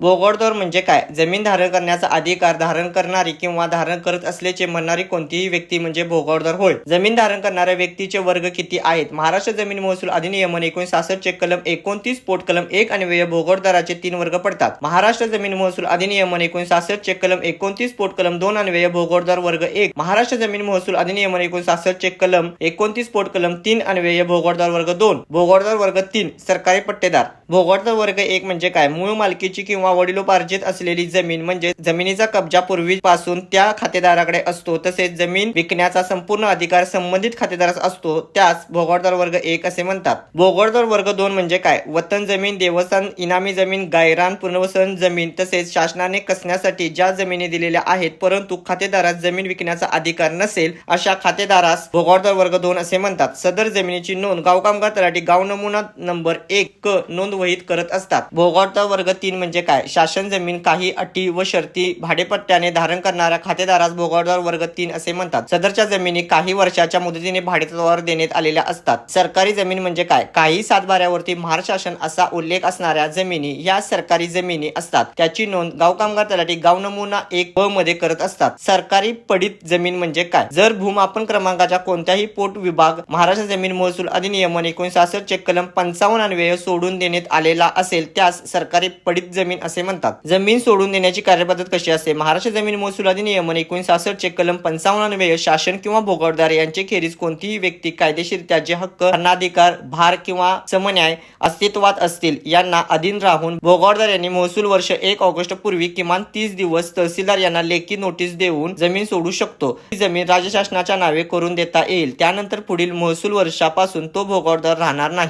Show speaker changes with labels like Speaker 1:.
Speaker 1: भोगोडदर म्हणजे काय? जमीन धारण करण्याचा अधिकार धारण करणारी किंवा धारण करत असल्याचे म्हणणारी कोणतीही व्यक्ती म्हणजे भोगोडदर होय. जमीन धारण करणाऱ्या व्यक्तीचे वर्ग किती आहेत? महाराष्ट्र जमीन महसूल अधिनियमन एकोणीशे चे कलम एकोणतीस पोट कलम एक अन्वय व्यय तीन वर्ग पडतात. महाराष्ट्र जमीन महसूल अधिनियमन एकोणीशे चे कलम एकोणतीस पोट कलम दोन अन्वय व्यय वर्ग एक. महाराष्ट्र जमीन महसूल अधिनियमन एकोणीशे चे कलम एकोणतीस पोट कलम तीन अन्वय व्यय वर्ग दोन. भोगोडदर वर्ग तीन. सरकारी पट्टेदार. भोगोडदर वर्ग एक म्हणजे काय? मूळ मालकीची किंवा वडिलोपार्जित असलेली जमीन म्हणजे जमिनीचा कब्जा पूर्वीपासून त्या खातेदाराकडे असतो तसेच जमीन विकण्याचा संपूर्ण अधिकार संबंधित खातेदारास असतो त्यास भोगवडदार वर्ग एक असे म्हणतात. भोगवडदार वर्ग दोन म्हणजे काय? वतन जमीन देवस्थान इनामी जमीन गायरान पुनर्वसन जमीन तसेच शासनाने कसण्यासाठी ज्या जमिनी दिलेल्या आहेत परंतु खातेदारास जमीन विकण्याचा अधिकार नसेल अशा खातेदारास भोगोडदार वर्ग दोन असे म्हणतात. सदर जमिनीची नोंद गाव कामगार तलाठी गाव नमुना नंबर एक क नोंद वहीत करत असतात. भोगोडदार वर्ग तीन म्हणजे काय? शासन जमीन काही अटी व शर्ती भाडेपट्ट्याने धारण करणाऱ्या खातेदारास भोगोडदार वर्ग तीन असे म्हणतात. सदरच्या जमिनी काही वर्षाच्या मुदतीने भाडेतत्वावर देण्यात आलेल्या असतात. सरकारी जमीन म्हणजे काय? काही सातबाऱ्यावरती महाराष्ट्र शासन असा उल्लेख असणाऱ्या जमिनी या सरकारी जमिनी असतात. त्याची नोंद गाव कामगार तलाठी गाव नमुना एक ब मध्ये करत असतात. सरकारी पडित जमीन म्हणजे काय? जर भूमापन क्रमांकाच्या कोणत्याही पोट विभाग महाराष्ट्र जमीन महसूल अधिनियमन एकोणीसशे चे कलम पंचावन्न आणि सोडून देण्यात आलेला असेल त्यास सरकारी पडित जमीन असे म्हणतात. जमीन सोडून देण्याची कार्यपद्धत कशी असते? महाराष्ट्र जमीन महसूल अधिनियमन एकोणीशे चे कलम पंचावन्न शासन किंवा भोगवदार यांचे खेरीज कोणतीही व्यक्ती कायदेशीर त्याचे हक्क अन्नाधिकार भार किंवा समन्याय अस्तित्वात असतील यांना अधीन राहून भोगवदार यांनी महसूल वर्ष एक ऑगस्ट पूर्वी किमान तीस दिवस तहसीलदार यांना लेखी नोटीस देऊन जमीन सोडू शकतो. ही जमीन राज्य शासनाच्या नावे करून देता येईल. त्यानंतर पुढील महसूल वर्षापासून तो भोगवदार राहणार नाही.